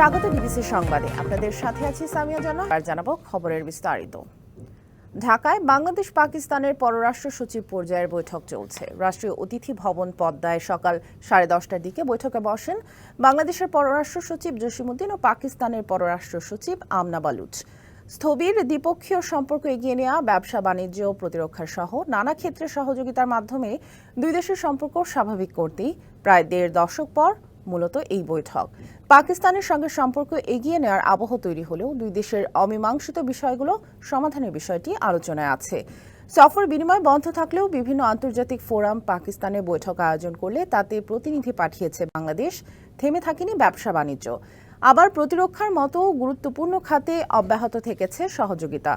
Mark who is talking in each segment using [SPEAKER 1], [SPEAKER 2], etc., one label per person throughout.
[SPEAKER 1] স্বাগত ডিবিসি সংবাদে। আপনাদের সাথে আছি সামিয়া জানা আর জানাব খবরের বিস্তারিত। ঢাকায় বাংলাদেশ পাকিস্তানের পররাষ্ট্র সচিব পর্যায়ের বৈঠক চলছে। রাষ্ট্রীয় অতিথি ভবন পদ্মায় সকাল সাড়ে দশটার দিকে বৈঠকে বসেন বাংলাদেশের পররাষ্ট্র সচিব জসিমুদ্দিন ও পাকিস্তানের পররাষ্ট্র সচিব আমনা বালুচ। স্থবির দ্বিপক্ষীয় সম্পর্ক এগিয়ে নেওয়া ব্যবসা, বাণিজ্য, প্রতিরক্ষা সহ নানা ক্ষেত্রে সহযোগিতার মাধ্যমে দুই দেশের সম্পর্ক স্বাভাবিক করতেই প্রায় দেড় দশক পর মূলত এই বৈঠক। পাকিস্তানের সঙ্গে সম্পর্ক এগিয়ে নেওয়ার আবহ তৈরি হলেও দুই দেশের অমীমাংসিত বিষয়গুলো সমাধানের বিষয়টি আলোচনায় আছে। সফর বিনিময় বন্ধ থাকলেও বিভিন্ন আন্তর্জাতিক ফোরাম পাকিস্তানে বৈঠক আয়োজন করলে তাতে প্রতিনিধি পাঠিয়েছে বাংলাদেশ। থেমে থাকেনি ব্যবসা বাণিজ্য। আবার প্রতিরক্ষার মতো গুরুত্বপূর্ণ খাতে অব্যাহত থেকেছে সহযোগিতা।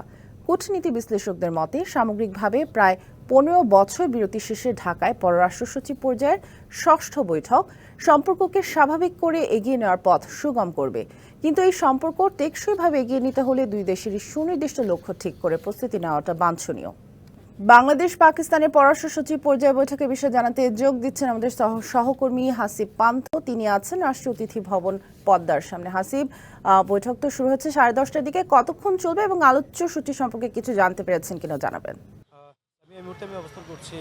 [SPEAKER 1] কূটনীতি বিশ্লেষকদের মতে, সামগ্রিকভাবে প্রায় পনেরো বছর বিরতি শেষে ঢাকায় পররাষ্ট্র সচিব পর্যায়ের ষষ্ঠ বৈঠক। সম্পর্ককে স্বাভাবিক করে এগিয়ে নেওয়ার পথ সুগম করবে। কিন্তু এই সম্পর্ক টেকসইভাবে এগিয়ে নিতে হলে দুই দেশেরই সুনির্দিষ্ট লক্ষ্য ঠিক করে প্রস্তুতি নেওয়াটা বাঞ্ছনীয়। বাংলাদেশ পাকিস্তানের পররাষ্ট্র সচিব পর্যায় বৈঠকের বিষয়ে জানাতে যোগ দিচ্ছেন আমাদের সহকর্মী হাসিব পান্থ। তিনি আছেন রাষ্ট্রীয় অতিথি ভবন পদ্মার সামনে। হাসিব বৈঠক তো শুরু হচ্ছে সাড়ে দশটার দিকে। কতক্ষণ চলবে এবং আলোচ্য সূচি সম্পর্কে কিছু জানতে পেরেছেন কিনা জানাবেন।
[SPEAKER 2] এই মুহূর্তে আমি অবস্থান করছি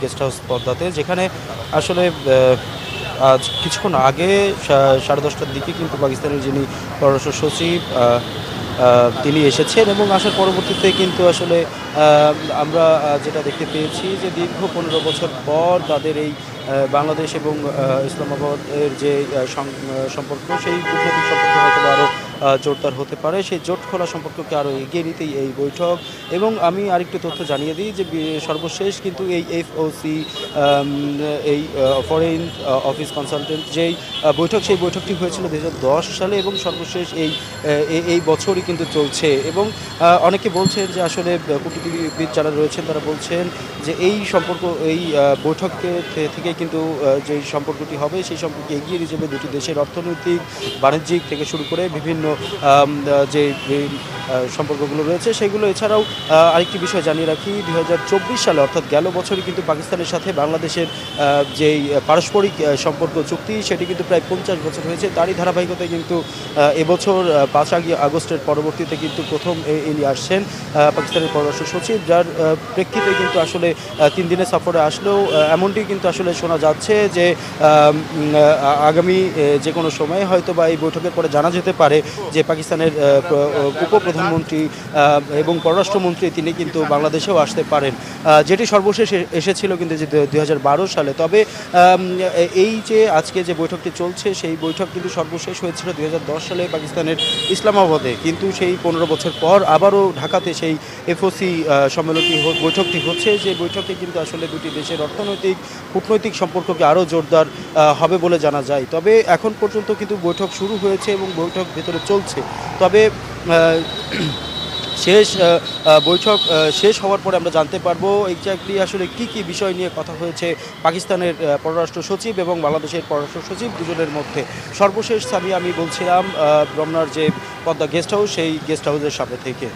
[SPEAKER 2] গেস্ট হাউস পদ্মাতে যেখানে আসলে আজ কিছুক্ষণ আগে সাড়ে দশটার দিকে কিন্তু পাকিস্তানের যিনি পররাষ্ট্র সচিব তিনি এসেছেন এবং আসার পরবর্তীতে কিন্তু আসলে আমরা যেটা দেখতে পেয়েছি যে দীর্ঘ পনেরো বছর পর তাদের এই বাংলাদেশ এবং ইসলামাবাদের যে সম্পর্ক, সেই কূটনৈতিক সম্পর্ক হয়তো আরও জোরদার হতে পারে। সেই জোট খোলা সম্পর্ককে আরও এগিয়ে নিতেই এই বৈঠক। এবং আমি আরেকটি তথ্য জানিয়ে দিই যে সর্বশেষ কিন্তু এই এফওসি এই ফরেন অফিস কনসালটেন্ট যেই বৈঠক সেই বৈঠকটি হয়েছিল দু হাজার দশ সালে এবং সর্বশেষ এই এই- বছরই কিন্তু চলছে। এবং অনেকে বলছেন যে আসলে কূটনীতিবিদ যারা রয়েছেন তারা বলছেন যে এই সম্পর্ক এই আহ, বৈঠকে থে- থেকে কিন্তু যে সম্পর্কটি হবে সেই সম্পর্কে এগিয়ে নিয়ে যাবে দুটি দেশের অর্থনৈতিক বাণিজ্যিক থেকে শুরু করে বিভিন্ন যে সম্পর্কগুলো রয়েছে, সেগুলো এছাড়াও আরেকটি বিষয় জানিয়ে রাখি দু হাজার চব্বিশ সালে, অর্থাৎ গেল বছরই কিন্তু পাকিস্তানের সাথে বাংলাদেশের যেই পারস্পরিক সম্পর্ক চুক্তি, সেটি কিন্তু প্রায় পঞ্চাশ বছর হয়েছে। তারই ধারাবাহিকতায় কিন্তু এবছর পাঁচ আগে আগস্টের পরবর্তীতে কিন্তু প্রথম ইনি আসছেন পাকিস্তানের পররাষ্ট্র সচিব, যার প্রেক্ষিতে কিন্তু আসলে তিন দিনের সফরে আসলেও এমনটি কিন্তু আসলে শোনা যাচ্ছে যে আগামী যে কোনো সময়ে হয়তো বা এই বৈঠকের পরে জানা যেতে পারে যে পাকিস্তানের উপপ্রধানমন্ত্রী এবং পররাষ্ট্রমন্ত্রী তিনি কিন্তু বাংলাদেশেও আসতে পারেন। যেটি সর্বশেষ এসেছিল কিন্তু যে দু হাজার বারো সালে। তবে এই যে আজকে যে বৈঠকটি চলছে, সেই বৈঠক কিন্তু সর্বশেষ হয়েছিল দু হাজার দশ সালে পাকিস্তানের ইসলামাবাদে। কিন্তু সেই পনেরো বছর পর আবারও ঢাকাতে সেই এফওসি সম্মেলনটি বৈঠকটি হচ্ছে। যে বৈঠকে কিন্তু আসলে দুটি দেশের অর্থনৈতিক, কূটনৈতিক সম্পর্ককে আরও জোরদার হবে বলে জানা যায়। তবে এখন পর্যন্ত কিন্তু বৈঠক শুরু হয়েছে এবং বৈঠক ভেতরে চলছে। তবে শেষ বৈঠক শেষ হওয়ার পরে আমরা জানতে পারব এক্স্যাক্টলি আসলে কি কি বিষয় নিয়ে কথা হয়েছে পাকিস্তানের পররাষ্ট্র সচিব এবং বাংলাদেশের পররাষ্ট্র সচিব দুজনের মধ্যে। সর্বশেষ আমি আমি বলছিলাম রমনার যে পদ্মা গেস্ট হাউস সেই গেস্ট হাউসের সামনে থেকে।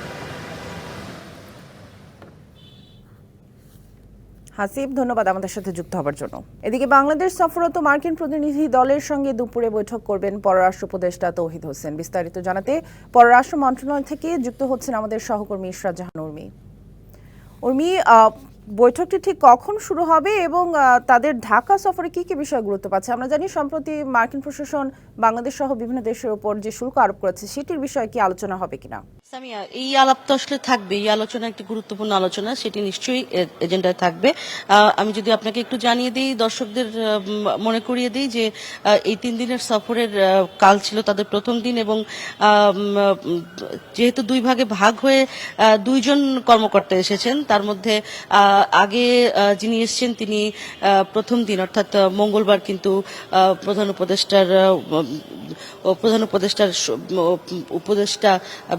[SPEAKER 1] হাসিব ধন্যবাদ আমাদের সাথে যুক্ত হবার জন্য। এদিকে বাংলাদেশ সফররত মার্কিন প্রতিনিধি দলের সঙ্গে দুপুরে বৈঠক করবেন পররাষ্ট্র উপদেষ্টা তৌহিদ হোসেন। বিস্তারিত জানাতে পররাষ্ট্র মন্ত্রণালয় থেকে যুক্ত হচ্ছেন আমাদের সহকর্মী ইশরাত জাহান উর্মি। উর্মি বৈঠকটি ঠিক কখন শুরু হবে এবং তাদের ঢাকা সফরে কি কি বিষয় গুরুত্ব পাচ্ছে? আমরা জানি সম্প্রতি মার্কিন প্রশাসন বাংলাদেশ সহ বিভিন্ন দেশের উপর যে শুল্ক আরোপ করেছে, সেটির বিষয়ে কি আলোচনা হবে কিনা?
[SPEAKER 3] সামিয়া, এই আলাপ তো আসলে থাকবে এই আলোচনা একটি গুরুত্বপূর্ণ আলোচনা, সেটি নিশ্চয়ই এজেন্ডায় থাকবে। আমি যদি আপনাকে একটু জানিয়ে দিই, দর্শকদের মনে করিয়ে দিই যে এই তিন দিনের সফরের কাল ছিল তাদের প্রথম দিন এবং যেহেতু দুই ভাগে ভাগ হয়ে দুইজন কর্মকর্তা এসেছেন, তার মধ্যে আগে যিনি এসছেন তিনি প্রথম দিন, অর্থাৎ মঙ্গলবার কিন্তু প্রধান উপদেষ্টার প্রধান উপদেষ্টার উপদেষ্টা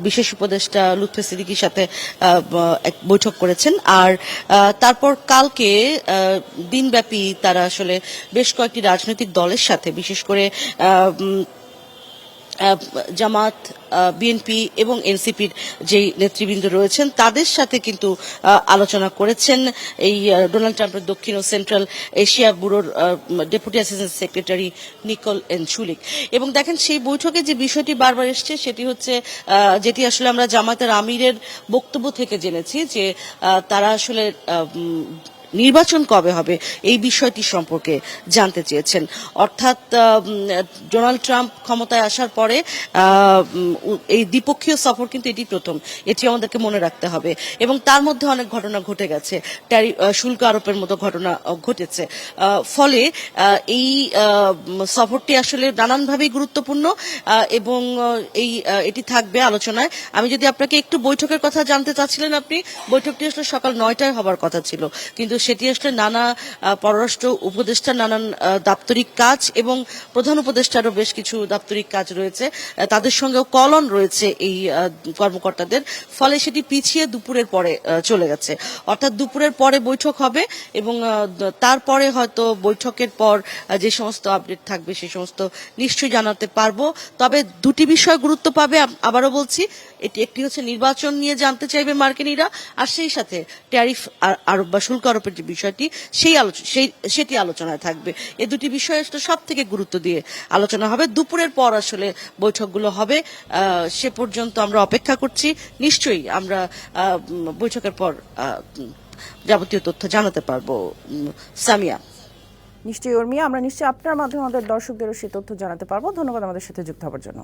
[SPEAKER 3] বিশেষ উপদেষ্টা লুৎফে সিদ্দিকির সাথে এক বৈঠক করেছেন। আর তারপর কালকে দিনব্যাপী তারা আসলে বেশ কয়েকটি রাজনৈতিক দলের সাথে, বিশেষ করে জামাত বিএনপি এবং এনসিপির যেই নেতৃবৃন্দ রয়েছেন, তাদের সাথে কিন্তু আলোচনা করেছেন এই ডোনাল্ড ট্রাম্পের দক্ষিণ ও সেন্ট্রাল এশিয়া ব্যুরোর deputy assistant secretary Nicole N Chulick এবং দেখেন, সেই বৈঠকে যে বিষয়টি বারবার এসছে, সেটি হচ্ছে যেটি আসলে আমরা জামাতের আমিরের বক্তব্য থেকে জেনেছি যে তারা আসলে নির্বাচন কবে হবে এই বিষয়টি সম্পর্কে জানতে চেয়েছেন। অর্থাৎ ডোনাল্ড ট্রাম্প ক্ষমতায় আসার পরে এই দ্বিপক্ষীয় সফর কিন্তু এটি প্রথম। এটি আমাদেরকে মনে রাখতে হবে। এবং তার মধ্যে অনেক ঘটনা ঘটে গেছে। শুল্ক আরোপের মতো ঘটনা ঘটেছে। ফলে এই সফরটি আসলে নানানভাবেই গুরুত্বপূর্ণ এবং এই এটি থাকবে আলোচনায়। আমি যদি আপনাকে একটু বৈঠকের কথা জানতে চাচ্ছিলেন আপনি, বৈঠকটি আসলে সকাল নয়টায় হবার কথা ছিল। কিন্তু সেটি আসলে নানা পররাষ্ট্র উপদেষ্টার নানান দাপ্তরিক কাজ এবং প্রধান উপদেষ্টারও বেশ কিছু দাপ্তরিক কাজ রয়েছে। তাদের সঙ্গেও কলন রয়েছে এই কর্মকর্তাদের। ফলে সেটি পিছিয়ে দুপুরের পরে চলে গেছে। অর্থাৎ দুপুরের পরে বৈঠক হবে এবং তারপরে হয়তো বৈঠকের পর যে সমস্ত আপডেট থাকবে সেই সমস্ত নিশ্চয়ই জানাতে পারব। তবে দুটি বিষয় গুরুত্ব পাবে আবারও বলছি, এটি একটি হচ্ছে নির্বাচন নিয়ে জানতে চাইবে মার্কিনীরা, আর সেই সাথে ট্যারিফ আর- আরোপ বা শুল্ক আরোপের যে বিষয়টি, সেই আলোচনা সেটি আলোচনায় থাকবে। এই দুটি বিষয় সব থেকে গুরুত্ব দিয়ে আলোচনা হবে। দুপুরের পর আসলে বৈঠকগুলো হবে। সে পর্যন্ত আমরা অপেক্ষা করছি। নিশ্চয়ই আমরা বৈঠকের পর যাবতীয় তথ্য জানাতে পারব সামিয়া।
[SPEAKER 1] নিশ্চয়ই উর্মিয়া, আমরা নিশ্চয়ই আপনার মাধ্যমে আমাদের দর্শকদেরও সেই তথ্য জানাতে পারব। ধন্যবাদ আমাদের সাথে যুক্ত হওয়ার জন্য।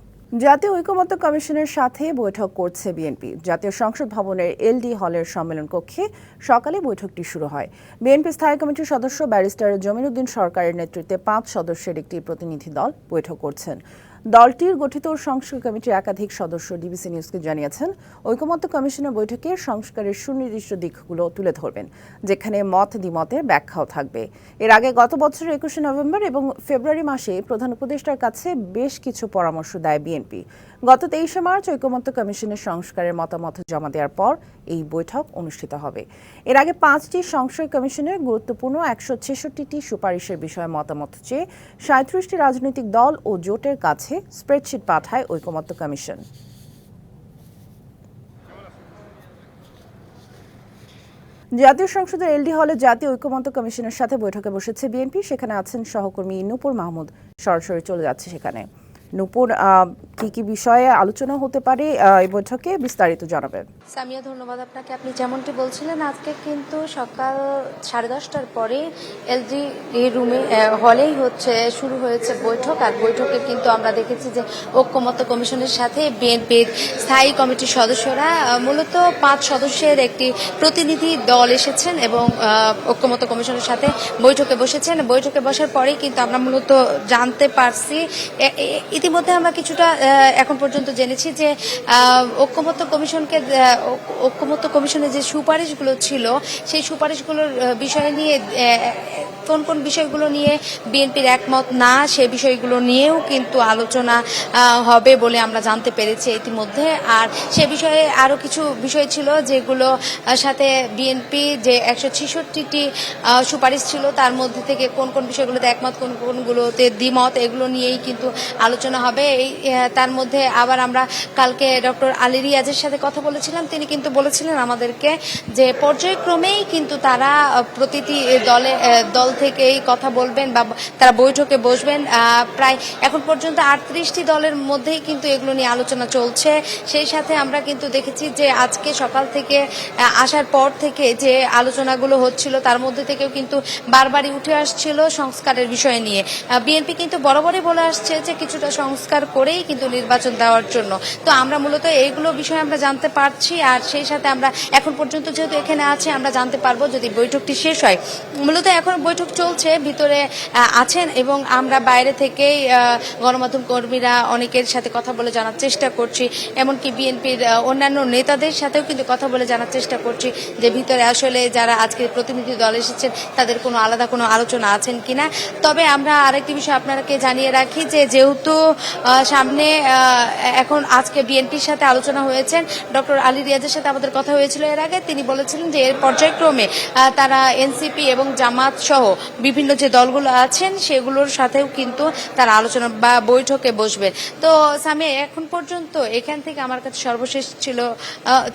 [SPEAKER 1] জাতীয় ঐক্যমত্য কমিশনের সাথে বৈঠক করছে বিএনপি। জাতীয় সংসদ ভবনের এলডি হলের সম্মেলন কক্ষে সকালে বৈঠকটি শুরু হয়। বিএনপি স্থায়ী কমিটির সদস্য ব্যারিস্টার জমিরুদ্দিন সরকারের নেতৃত্বে পাঁচ সদস্যের একটি প্রতিনিধি দল বৈঠক করছেন। দলটির গঠিত সংস্কার কমিটির একাধিক সদস্য ডিবিসি নিউজকে জানিয়েছেন। ঐকমত্য কমিশনের বৈঠকে সংস্কারের সুনির্দিষ্ট দিকগুলো তুলে ধরবেন, যেখানে মত দ্বিমতের ব্যাখ্যাও থাকবে। এর আগে গত বছরের একুশে নভেম্বর এবং ফেব্রুয়ারি মাসে প্রধান উপদেষ্টার কাছে বেশ কিছু পরামর্শ দেয় বিএনপি। গত তেইশে মার্চ ঐকমত্য কমিশনের সংস্কারের মতামত জমা দেওয়ার পর এই বৈঠক অনুষ্ঠিত হবে। এর আগে পাঁচটি সংস্কার কমিশনের গুরুত্বপূর্ণ একশো ছেষট্টিটি সুপারিশের বিষয়ে মতামত চেয়ে সাঁত্রিশটি রাজনৈতিক দল ও জোটের কাছে স্প্রেডশিট পাঠায় ঐকমত্য কমিশন। জাতীয় সংসদের এলডি হলে জাতীয় ঐক্যমত্য কমিশনের সাথে বৈঠকে বসেছে বিএনপি। সেখানে আছেন সহকর্মী নূপুর মাহমুদ। সরাসরি চলে যাচ্ছে সেখানে। নূপুর কি কি বিষয়ে আলোচনা হতে পারে এই বৈঠকে বিস্তারিত জানাবেন।
[SPEAKER 4] সামিয়া ধন্যবাদ আপনাকে। আপনি যেমনটি বলছিলেন আজকে কিন্তু সকাল সাড়ে দশটার পরে এলজি রুমে হলেই হচ্ছে শুরু হয়েছে বৈঠক। আর বৈঠকে কিন্তু আমরা দেখেছি যে ঐক্যমত্য কমিশনের সাথে বিএনপির স্থায়ী কমিটির সদস্যরা মূলত পাঁচ সদস্যের একটি প্রতিনিধি দল এসেছেন এবং আহ, ঐক্যমত্য কমিশনের সাথে বৈঠকে বসেছেন। বৈঠকে বসার পরেই কিন্তু আমরা মূলত জানতে পারছি ইতিমধ্যে আমরা কিছুটা এখন পর্যন্ত জেনেছি যে ঐক্যমত্য কমিশনকে ঐক্যমত্য কমিশনের যে সুপারিশগুলো ছিল, সেই সুপারিশগুলোর বিষয় নিয়ে কোন কোন বিষয়গুলো নিয়ে বিএনপির একমত না, সে বিষয়গুলো নিয়েও কিন্তু আলোচনা হবে বলে আমরা জানতে পেরেছি ইতিমধ্যে। আর সে বিষয়ে আরও কিছু বিষয় ছিল যেগুলো সাথে বিএনপি যে একশো ছেষট্টিটি সুপারিশ ছিল, তার মধ্যে থেকে কোন কোন বিষয়গুলোতে একমত, কোন কোনগুলোতে দ্বিমত, এগুলো নিয়েই কিন্তু আলোচনা হবে। এই তার মধ্যে আবার আমরা কালকে ডক্টর আলী রিয়াজের সাথে কথা বলেছিলাম। তিনি কিন্তু বলেছিলেন আমাদেরকে যে পর্যায়ক্রমেই কিন্তু তারা প্রতিটি দলে দল থেকেই কথা বলবেন বা তারা বৈঠকে বসবেন। প্রায় এখন পর্যন্ত আটত্রিশটি দলের মধ্যেই কিন্তু এগুলো নিয়ে আলোচনা চলছে। সেই সাথে আমরা কিন্তু দেখেছি যে আজকে সকাল থেকে আসার পর থেকে যে আলোচনাগুলো হচ্ছিল, তার মধ্যে থেকেও কিন্তু বারবারই উঠে আসছিল সংস্কারের বিষয় নিয়ে। বিএনপি কিন্তু বরাবরই বলে আসছে যে কিছুটা সংস্কার করেই কিন্তু নির্বাচন দেওয়ার জন্য। তো আমরা মূলত এইগুলো বিষয়ে আমরা জানতে পারছি, আর সেই সাথে আমরা এখন পর্যন্ত যেহেতু এখানে আছে, আমরা জানতে পারব যদি বৈঠকটি শেষ হয়। মূলত এখন বৈঠক চলছে, ভিতরে আছেন এবং আমরা বাইরে থেকেই গণমাধ্যম কর্মীরা অনেকের সাথে কথা বলে জানার চেষ্টা করছি, এমনকি বিএনপির অন্যান্য নেতাদের সাথেও কিন্তু কথা বলে জানার চেষ্টা করছি যে ভিতরে আসলে যারা আজকে প্রতিনিধি দল এসেছেন, তাদের কোনো আলাদা কোনো আলোচনা আছেন কিনা। তবে আমরা আরেকটি বিষয় আপনাকে জানিয়ে রাখি যে যেহেতু সামনে এখন আজকে বিএনপির সাথে আলোচনা হয়েছেন ডক্টর আলী রিয়াজের সাথে আমাদের কথা হয়েছিল এর আগে। তিনি বলেছিলেন যে এর পর্যায়ক্রমে তারা এনসিপি এবং জামাত সহ বিভিন্ন যে দলগুলো আছেন, সেগুলোর সাথেও কিন্তু তারা আলোচনা বা বৈঠকে বসবেন তো সামি এখন পর্যন্ত এখান থেকে আমার কাছে সর্বশেষ ছিল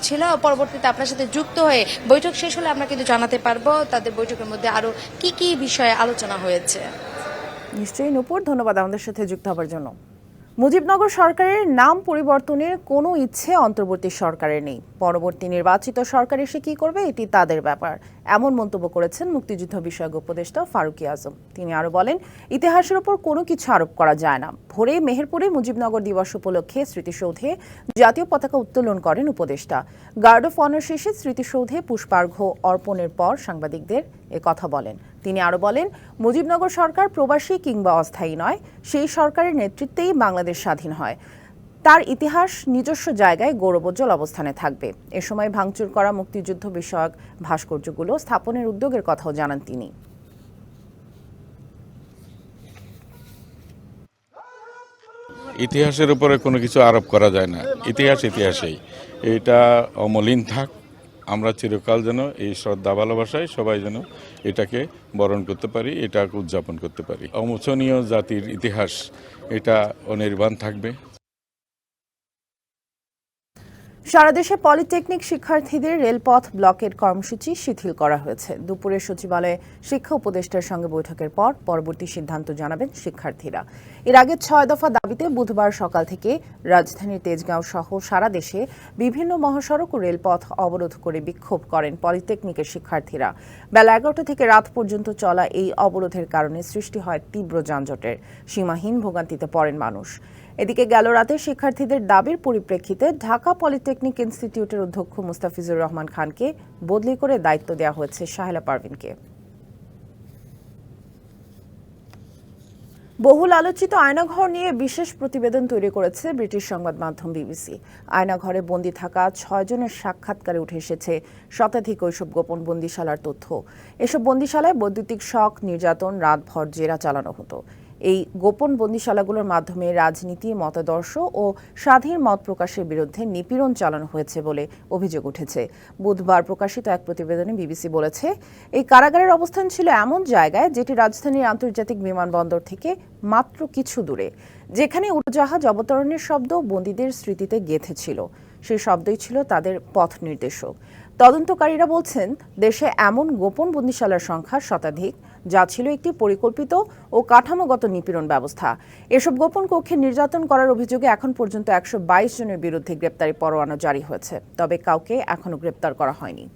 [SPEAKER 4] ছিল। পরবর্তীতে আপনার সাথে যুক্ত হয়ে বৈঠক শেষ হলে আমরা কিন্তু জানাতে পারব তাদের বৈঠকের মধ্যে আরও কি কি বিষয়ে আলোচনা হয়েছে।
[SPEAKER 1] নিশ্চয়ই নূপুর, ধন্যবাদ আমাদের সাথে যুক্ত হবার জন্য। মুজিবনগর সরকারের নাম পরিবর্তনের কোনো ইচ্ছে অন্তর্বর্তী সরকারের নেই। পরবর্তী নির্বাচিত সরকার এসে কী করবে, এটি তাদের ব্যাপার। এমন মন্তব্য করেছেন মুক্তিযুদ্ধ বিষয়ক উপদেষ্টা ফারুকি আজম। তিনি আরও বলেন, ইতিহাসের উপর কোনো কিছু আরোপ করা যায় না। ভোরে মেহেরপুরে মুজিবনগর দিবস উপলক্ষে স্মৃতিসৌধে জাতীয় পতাকা উত্তোলন করেন উপদেষ্টা। গার্ড অফ অনার শেষে স্মৃতিসৌধে পুষ্পার্ঘ্য অর্পণের পর সাংবাদিকদের এ কথা বলেন। তিনি আরও বলেন, মুজিবনগর সরকার প্রবাসী কিংবা অস্থায়ী নয়, সেই সরকারের নেতৃত্বেই বাংলাদেশ স্বাধীন হয়। তার ইতিহাস নিজস্ব জায়গায় গৌরবোজ্জ্বল অবস্থানে থাকবে। এ সময় ভাঙচুর করা মুক্তিযুদ্ধ বিষয়ক ভাস্কর্যগুলো স্থাপনের উদ্যোগের কথাও জানান তিনি।
[SPEAKER 5] ইতিহাসের উপরে কোনো কিছু আরোপ করা যায় না। ইতিহাস ইতিহাসেই। এটা অমলিন থাক। আমরা চিরকাল যেন এই শ্রদ্ধা ভালোবাসায় সবাই যেন এটাকে বরণ করতে পারি, এটাকে উদযাপন করতে পারি। অমোচনীয় জাতির ইতিহাস, এটা অনির্বাণ থাকবে।
[SPEAKER 1] সারা দেশে পলিটেকনিক শিক্ষার্থীদের রেলপথ ব্লকের কর্মসূচি শিথিল করা হয়েছে। দুপুরে সচিবালয়ে শিক্ষা উপদেষ্টার সঙ্গে বৈঠকের পর পরবর্তী সিদ্ধান্ত জানাবেন শিক্ষার্থীরা। এর আগে ছয় দফা দাবিতে বুধবার সকাল থেকে রাজধানীর তেজগাঁও সহ সারা দেশে বিভিন্ন মহাসড়ক ও রেলপথ অবরোধ করে বিক্ষোভ করেন পলিটেকনিকের শিক্ষার্থীরা। বেলা এগারোটা থেকে রাত পর্যন্ত চলা এই অবরোধের কারণে সৃষ্টি হয় তীব্র যানজটের। সীমাহীন ভোগান্তিতে পড়েন মানুষ। এদিকে গেল রাতে শিক্ষার্থীদের দাবির পরিপ্রেক্ষিতে ঢাকা পলিটেকনিক ইনস্টিটিউটের অধ্যক্ষ মুস্তাফিজুর রহমান খানকে বদলি করে দায়িত্ব দেওয়া হয়েছে শাহেলা পারভিনকে। বহুল আলোচিত আয়নাঘর নিয়ে বিশেষ প্রতিবেদন তৈরি করেছে ব্রিটিশ সংবাদ মাধ্যম বিবিসি। আয়নাঘরে বন্দী থাকা ছয়জনের সাক্ষাৎকারে উঠে এসেছে শতাধিক ওইসব গোপন বন্দিশালার তথ্য। এসব বন্দিশালায় বৈদ্যুতিক শখ নির্যাতন, রাতভর জেরা চালানো হতো। এই গোপন বন্দিশালাগুলোর মাধ্যমে রাজনীতি, মতাদর্শ ও স্বাধীন মত প্রকাশের বিরুদ্ধে নিপীড়ন চালানো হয়েছে বলে অভিযোগ উঠেছে। বুধবার প্রকাশিত এক প্রতিবেদনে বিবিসি বলেছে, এই কারাগারের অবস্থান ছিল এমন জায়গায় যেটি রাজধানীর আন্তর্জাতিক বিমানবন্দর থেকে মাত্র কিছু দূরে, যেখানে উড়োজাহাজ অবতরণের শব্দ বন্দীদের স্মৃতিতে গেঁথেছিল। সেই শব্দই ছিল তাদের পথ নির্দেশক। তদন্তকারীরা বলছেন, দেশে এমন গোপন বন্দিশালার সংখ্যা শতাধিক। যা ছিল একটি পরিকল্পিত ও কাঠামোগত নিপীড়ন ব্যবস্থা। এসব গোপন কক্ষে নির্যাতন করার অভিযোগে এখন পর্যন্ত একশো বাইশ জনের বিরুদ্ধে গ্রেপ্তারি পরোয়ানা জারি হয়েছে, তবে কাউকে এখনও গ্রেপ্তার করা হয়নি।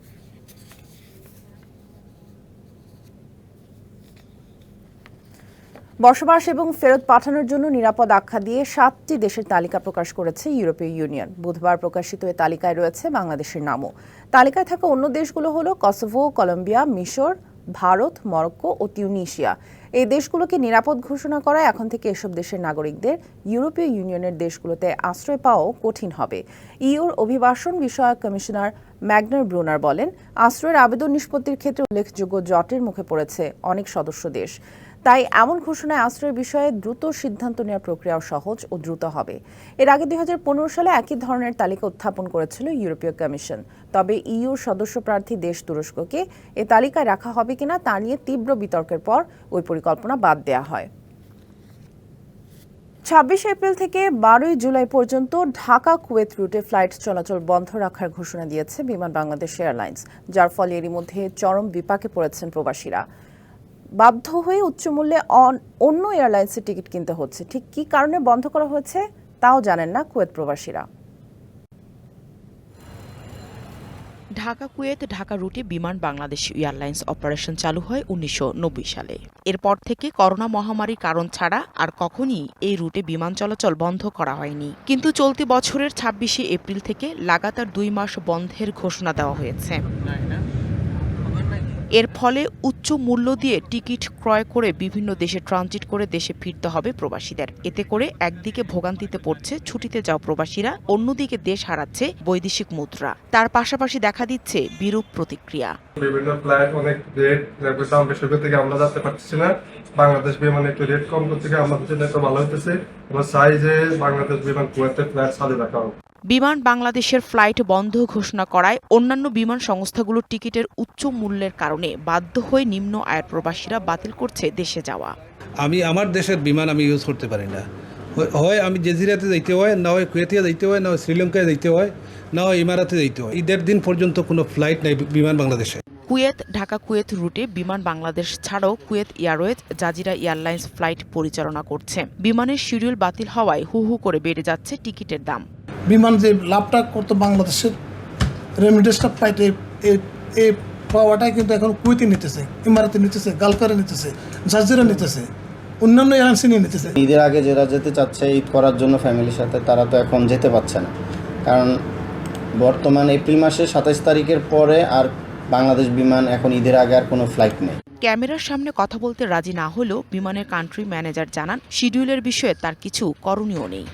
[SPEAKER 1] বসবাস এবং ফেরত পাঠানোর জন্য নিরাপদ আখ্যা দিয়ে সাতটি দেশের তালিকা প্রকাশ করেছে ইউরোপীয় ইউনিয়ন। বুধবার প্রকাশিত এ তালিকায় রয়েছে বাংলাদেশের নামও। তালিকায় থাকা অন্য দেশগুলো হলো কসোভো, কলম্বিয়া, মিশর ভারত, মরক্কো ও তিউনিশিয়া। এই দেশগুলোকে নিরাপদ ঘোষণা করায় এখন থেকে এসব দেশের নাগরিকদের ইউরোপীয় ইউনিয়নের দেশগুলোতে আশ্রয় পাওয়াও কঠিন হবে। ইউর অভিবাসন বিষয়ক কমিশনার ম্যাগনার ব্রুনার বলেন, আশ্রয়ের আবেদন নিষ্পত্তির ক্ষেত্রে উল্লেখযোগ্য জটের মুখে পড়েছে অনেক সদস্য দেশ। তাই এমন ঘোষণায় আশ্রয়ের বিষয়ে দ্রুত সিদ্ধান্ত নেওয়ার প্রক্রিয়াও সহজ ও দ্রুত হবে। এর আগে দুই সালে একই ধরনের তালিকা উত্থাপন করেছিল ইউরোপীয় কমিশন। তবে ইইউর সদস্য প্রার্থী দেশ তুরস্ককে এ তালিকায় রাখা হবে কিনা তা নিয়ে তীব্র বিতর্কের পর ওই পরিকল্পনা বাদ দেওয়া হয়। ছাব্বিশ এপ্রিল থেকে বারোই জুলাই পর্যন্ত ঢাকা কুয়েত রুটে ফ্লাইট চলাচল বন্ধ রাখার ঘোষণা দিয়েছে বিমান বাংলাদেশ এয়ারলাইন্স। যার ফলে এরই মধ্যে চরম বিপাকে পড়েছেন প্রবাসীরা। বাধ্য হয়ে উচ্চমূল্যে অন- অন্য এয়ারলাইন্সের টিকিট কিনতে হচ্ছে। ঠিক কী কারণে বন্ধ করা হয়েছে তাও জানেন না কুয়েত প্রবাসীরা।
[SPEAKER 6] ঢাকা কুয়েত, ঢাকা রুটে বিমান বাংলাদেশ এয়ারলাইন্স অপারেশন চালু হয় উনিশশো নব্বই সালে। এরপর থেকে করোনা মহামারীর কারণ ছাড়া আর কখনই এই রুটে বিমান চলাচল বন্ধ করা হয়নি। কিন্তু চলতি বছরের ছাব্বিশে এপ্রিল থেকে লাগাতার দুই মাস বন্ধের ঘোষণা দেওয়া হয়েছে। এর ফলে উচ্চ মূল্য দিয়ে টিকিট ক্রয় করে বিভিন্ন দেশে ট্রানজিট করে দেশে ফিরতে হবে প্রবাসীদের। এতে করে একদিকে ভোগান্তিতে পড়ছে, ছুটিতে যাওয়া প্রবাসীরা, অন্যদিকে দেশ হারাচ্ছে বৈদেশিক মুদ্রা। তার পাশাপাশি দেখা দিচ্ছে বিরূপ প্রতিক্রিয়া।
[SPEAKER 7] বিভিন্ন ফ্লাইট অনেক রেট গিয়ে আমরা যেতে না, বাংলাদেশ বিমান একটু রেট কম করতে আমাদের জন্য একটু ভালো চাই যে বাংলাদেশ বিমান কুয়েতের ফ্লাইট চালু রাখা হোক।
[SPEAKER 6] বিমান বাংলাদেশের ফ্লাইট বন্ধ ঘোষণা করায় অন্যান্য বিমান সংস্থাগুলোর টিকিটের উচ্চ মূল্যের কারণে বাধ্য হয়ে নিম্ন আয়ের প্রবাসীরা বাতিল করছে দেশে যাওয়া।
[SPEAKER 8] আমি আমার দেশের বিমান আমি ইউজ করতে পারি না। হয়- আমি জেজিরাতে যাইতে হয়, না হয় কুয়েতিয়া যাইতে হয়, না হয় শ্রীলঙ্কায় যাইতে হয়, না হয় ইমারাতে যাইতে হয়। ঈদের দিন পর্যন্ত কোনো ফ্লাইট নাই বিমান বাংলাদেশে।
[SPEAKER 6] কুয়েত ঢাকা কুয়েত রুটে বিমান বাংলাদেশ ছাড়াও Kuwait Airways Jazeera Airlines flight পরিচালনা করছে। বিমানের শিডিউল বাতিল হওয়ায় হু হু করে বেড়ে যাচ্ছে টিকিটের দাম।
[SPEAKER 9] বিমান যে লাভটা করতো বাংলাদেশের রেমিডেন্সটা পাইতে এই পাওয়াটাই কিন্তু এখন কুয়েতে নিতেছে ইমারাতে নিতেছে গালকারে নিতেছে জাজিরা নিতেছে অন্যান্য এয়ারলাইন্স নিয়ে নিতেছে।
[SPEAKER 10] ঈদের আগে যারা যেতে চাচ্ছে ঈদ করার জন্য ফ্যামিলির সাথে তারা তো এখন যেতে পারছে না। কারণ বর্তমান এপ্রিল মাসের সাতাইশ তারিখের পরে আর বাংলাদেশ বিমান এখন ঈদের আগে আর কোনো ফ্লাইট নেই।
[SPEAKER 6] ক্যামেরার সামনে কথা বলতে রাজি না হলেও বিমানের কান্ট্রি ম্যানেজার জানান শিডিউলের বিষয়ে তার কিছু করণীয় নেই।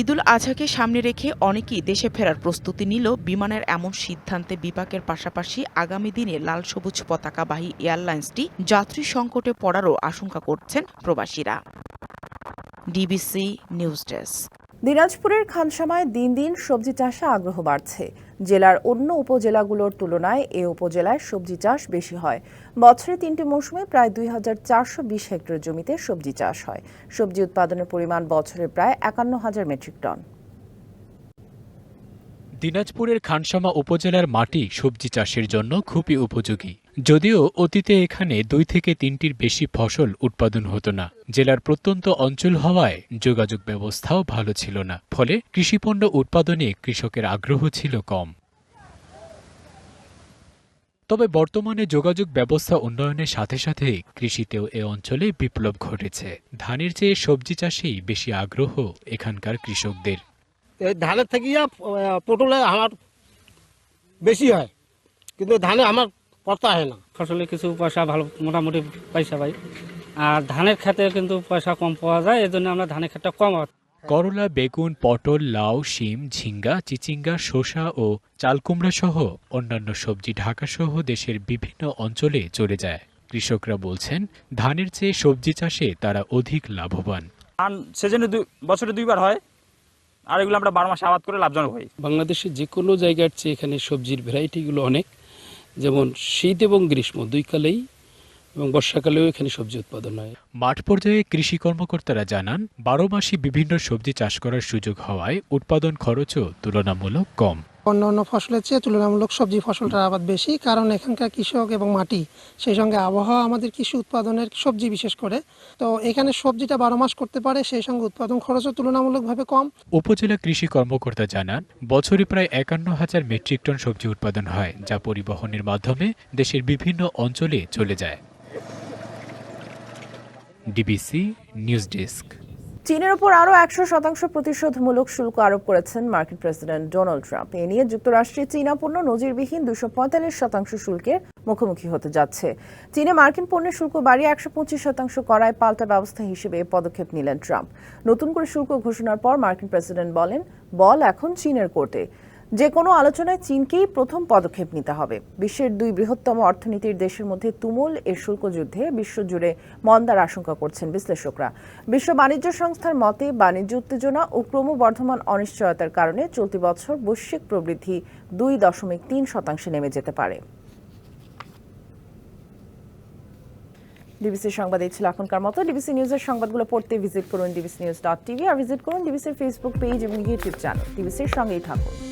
[SPEAKER 6] ঈদুল আজহাকে সামনে রেখে অনেকেই দেশে ফেরার প্রস্তুতি নিল বিমানের এমন সিদ্ধান্তে বিপাকের পাশাপাশি আগামী দিনে লাল সবুজ পতাকাবাহী এয়ারলাইন্সটি যাত্রী সংকটে পড়ারও আশঙ্কা করছেন প্রবাসীরা। DBC news desk.
[SPEAKER 1] দিনাজপুরের খানসামায় দিন দিন সবজি চাষে আগ্রহ বাড়ছে। জেলার অন্য উপজেলাগুলোর তুলনায় এ উপজেলায় সবজি চাষ বেশি হয়। বছরে তিনটি মৌসুমে প্রায় দুই হাজার চারশো বিশ হেক্টর জমিতে সবজি চাষ হয়। সবজি উৎপাদনের পরিমাণ বছরে প্রায় একান্ন হাজার মেট্রিক টন।
[SPEAKER 11] দিনাজপুরের খানসামা উপজেলার মাটি সবজি চাষের জন্য খুবই উপযোগী। যদিও অতীতে এখানে দুই থেকে তিনটির বেশি ফসল উৎপাদন হতো না। জেলার প্রত্যন্ত অঞ্চল হওয়ায় যোগাযোগ ব্যবস্থাও ভালো ছিল না। ফলে কৃষিপণ্য উৎপাদনে কৃষকের আগ্রহ ছিল কম। তবে বর্তমানে যোগাযোগ ব্যবস্থা উন্নয়নের সাথে সাথে কৃষিতেও এ অঞ্চলে বিপ্লব ঘটেছে। ধানের চেয়ে সবজি চাষেই বেশি আগ্রহ এখানকার কৃষকদের।
[SPEAKER 12] ধানের থেকে পটলে আমার বেশি হয়। কিন্তু ধানে আমার পড়তে হয় না।
[SPEAKER 13] ফসলে কিছু পয়সা ভালো মোটামুটি পয়সা পাই। আর ধানের খেতে কিন্তু পয়সা কম পাওয়া যায় এজন্য আমরা ধানের ক্ষেতটা কম হয়।
[SPEAKER 11] করলা বেগুন পটল লাউ শিম ঝিঙ্গা চিচিঙ্গা শসা ও চালকুমড়া সহ অন্যান্য সবজি ঢাকা সহ দেশের বিভিন্ন অঞ্চলে চলে যায়। কৃষকরা বলছেন ধানের চেয়ে সবজি চাষে তারা অধিক লাভবান।
[SPEAKER 13] ধান সেজন্য বছরে দুইবার হয় আর এগুলো আমরা বারো মাসে আবাদ করে লাভজনক হই
[SPEAKER 8] বাংলাদেশের যে কোনো জায়গার চেয়ে এখানে সবজির ভ্যারাইটিগুলো অনেক। যেমন শীত এবং গ্রীষ্ম দুই কালেই এবং বর্ষাকালেও এখানে সবজি উৎপাদন হয়।
[SPEAKER 11] মাঠ পর্যায়ে কৃষি কর্মকর্তারা জানান, বারো মাসে বিভিন্ন সবজি চাষ করার সুযোগ হওয়ায় উৎপাদন খরচও তুলনামূলক কম।
[SPEAKER 9] অন্য অন্য ফসলের চেয়ে তুলনামূলক সবজি ফসলটার আবাদ বেশি, কারণ এখানকার কৃষক এবং মাটি, সেই সঙ্গে আবহাওয়া, আমাদের কৃষি উৎপাদনের সবজি বিশেষ করে। তো এখানে সবজিটা বারো মাস করতে পারে, সেই সঙ্গে উৎপাদন খরচও তুলনামূলকভাবে কম।
[SPEAKER 11] উপজেলা কৃষি কর্মকর্তা জানান, বছরে প্রায় একান্ন হাজার মেট্রিক টন সবজি উৎপাদন হয়, যা পরিবহনের মাধ্যমে দেশের বিভিন্ন অঞ্চলে চলে যায়। DBC news desk.
[SPEAKER 1] চীনের ওপর আরও একশো শতাংশ প্রতিশোধমূলক শুল্ক আরোপ করেছেন মার্কিন প্রেসিডেন্ট ডোনাল্ড ট্রাম্প। এ নিয়ে যুক্তরাষ্ট্রে চীনা পণ্য নজিরবিহীন দুশো পঁয়তাল্লিশ শতাংশ শুল্কের মুখোমুখি হতে যাচ্ছে। চীনে মার্কিন পণ্যের শুল্ক বাড়িয়ে একশো পঁচিশ শতাংশ করায় পাল্টা ব্যবস্থা হিসেবে পদক্ষেপ নিলেন ট্রাম্প। নতুন করে শুল্ক ঘোষণার পর মার্কিন প্রেসিডেন্ট বলেন, বল এখন চীনের কোর্টে। যে কোনো আলোচনায় চীনকেই প্রথম পদক্ষেপ নিতে হবে। বিশ্বের দুই বৃহত্তম অর্থনীতির দেশের মধ্যে তুমুল এ শুল্ক যুদ্ধে বিশ্বজুড়ে মন্দার আশঙ্কা করছেন বিশ্লেষকরা। বিশ্ব বাণিজ্য সংস্থার মতে, বাণিজ্য উত্তেজনা ও ক্রমবর্ধমান অনিশ্চয়তার কারণে চলতি বছর বৈশ্বিক প্রবৃদ্ধি দুই দশমিক তিন শতাংশে নেমে যেতে পারে। ডিবিসি সংবাদ এই ছিল এখনকার মতো। ডিবিসি নিউজের সংবাদগুলো পড়তে ভিজিট করুন ডিবিসি নিউজ ডট টিভি আর ভিজিট করুন ডিবিসির ফেসবুক পেজ এবং ইউটিউব চ্যানেল ডিবিসির সঙ্গেই থাকুন।